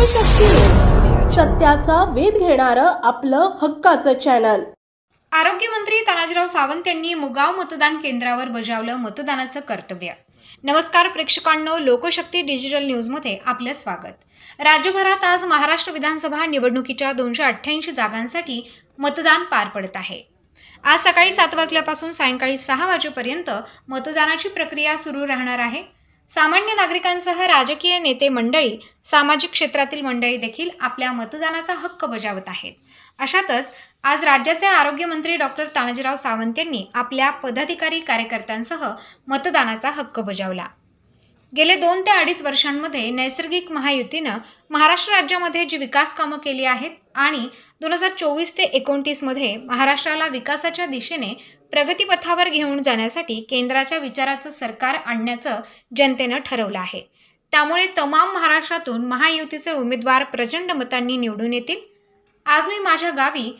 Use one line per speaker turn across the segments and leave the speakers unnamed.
लोकशक्ती सत्याचा वेध घेणारं आपलं हक्काचं चॅनल
आरोग्यमंत्री तानाजीराव सावंत यांनी मुगाव मतदान केंद्रावर बजावलं मतदानाचं कर्तव्य. नमस्कार प्रेक्षकांनो लोकशक्ती डिजिटल न्यूजमध्ये आपलं स्वागत. राज्यभरात आज महाराष्ट्र विधानसभा निवडणुकीच्या दोनशे अठ्ठ्याऐंशी जागांसाठी मतदान पार पडत आहे. आज सकाळी सात वाजल्यापासून सायंकाळी सहा वाजेपर्यंत मतदानाची प्रक्रिया सुरू राहणार आहे. सामान्य नागरिकांसह राजकीय नेते मंडळी सामाजिक क्षेत्रातील मंडळी देखील आपल्या मतदानाचा हक्क बजावत आहेत. अशातच आज राज्याचे आरोग्यमंत्री डॉक्टर तानाजीराव सावंत यांनी आपल्या पदाधिकारी कार्यकर्त्यांसह मतदानाचा हक्क बजावला. गेले दोन ते अडीच वर्षांमध्ये नैसर्गिक महायुतीनं महाराष्ट्र राज्यामध्ये जी विकास कामं केली आहेत आणि दोन हजार चोवीस ते एकोणतीसमध्ये महाराष्ट्राला विकासाच्या दिशेने प्रगतीपथावर घेऊन जाण्यासाठी केंद्राच्या विचाराचं सरकार आणण्याचं जनतेनं ठरवलं आहे. त्यामुळे तमाम महाराष्ट्रातून महायुतीचे उमेदवार प्रचंड मतांनी निवडून येतील. आज मी माझ्या गावी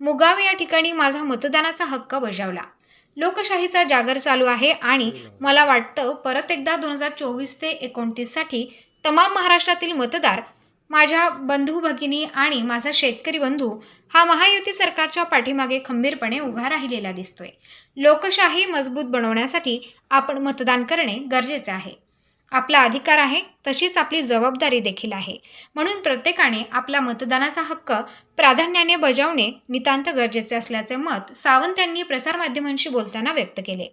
मुगाव या ठिकाणी माझा मतदानाचा हक्क बजावला. लोकशाहीचा जागर चालू आहे आणि मला वाटतं परत एकदा दोन हजार चोवीस ते एकोणतीससाठी तमाम महाराष्ट्रातील मतदार माझ्या बंधू भगिनी आणि माझा शेतकरी बंधू हा महायुती सरकारच्या पाठीमागे खंबीरपणे उभा राहिलेला दिसतोय. लोकशाही मजबूत बनवण्यासाठी आपण मतदान करणे गरजेचे आहे. आपला अधिकार आहे तशीच आपली जबाबदारी देखील आहे. म्हणून प्रत्येकाने आपला मतदानाचा हक्क प्राधान्याने बजावणे नितांत गरजेचे असल्याचे मत सावंत यांनी प्रसारमाध्यमांशी बोलताना व्यक्त केले.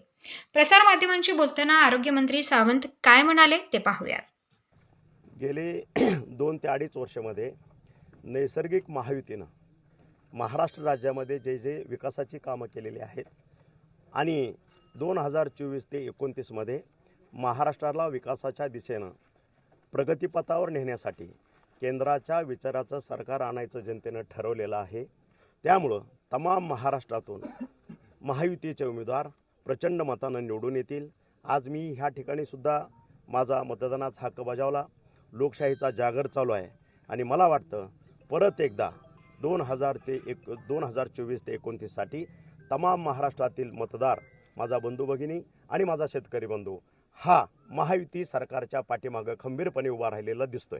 प्रसारमाध्यमांशी बोलताना आरोग्यमंत्री सावंत काय म्हणाले ते पाहूयात.
गेले दोन ते अडीच वर्षामध्ये नैसर्गिक महायुतीनं महाराष्ट्र राज्यामध्ये जे जे विकासाची कामं केलेली आहेत आणि दोन हजार चोवीस ते एकोणतीसमध्ये महाराष्ट्राला विकासाच्या दिशेनं प्रगतीपथावर नेण्यासाठी केंद्राच्या विचाराचं सरकार आणायचं जनतेनं ठरवलेलं आहे. त्यामुळं तमाम महाराष्ट्रातून महायुतीचे उमेदवार प्रचंड मतानं निवडून येतील. आज मी ह्या ठिकाणीसुद्धा माझा मतदानाचा हक्क बजावला. लोकशाहीचा जागर चालू आहे. आणि मला वाटतं परत एकदा दोन हजार ते एक दोन हजार चोवीस ते एकोणतीससाठी तमाम महाराष्ट्रातील मतदार माझा बंधू भगिनी आणि माझा शेतकरी बंधू हा महायुती सरकारच्या पाठीमागं खंबीरपणे उभा राहिलेला दिसतोय.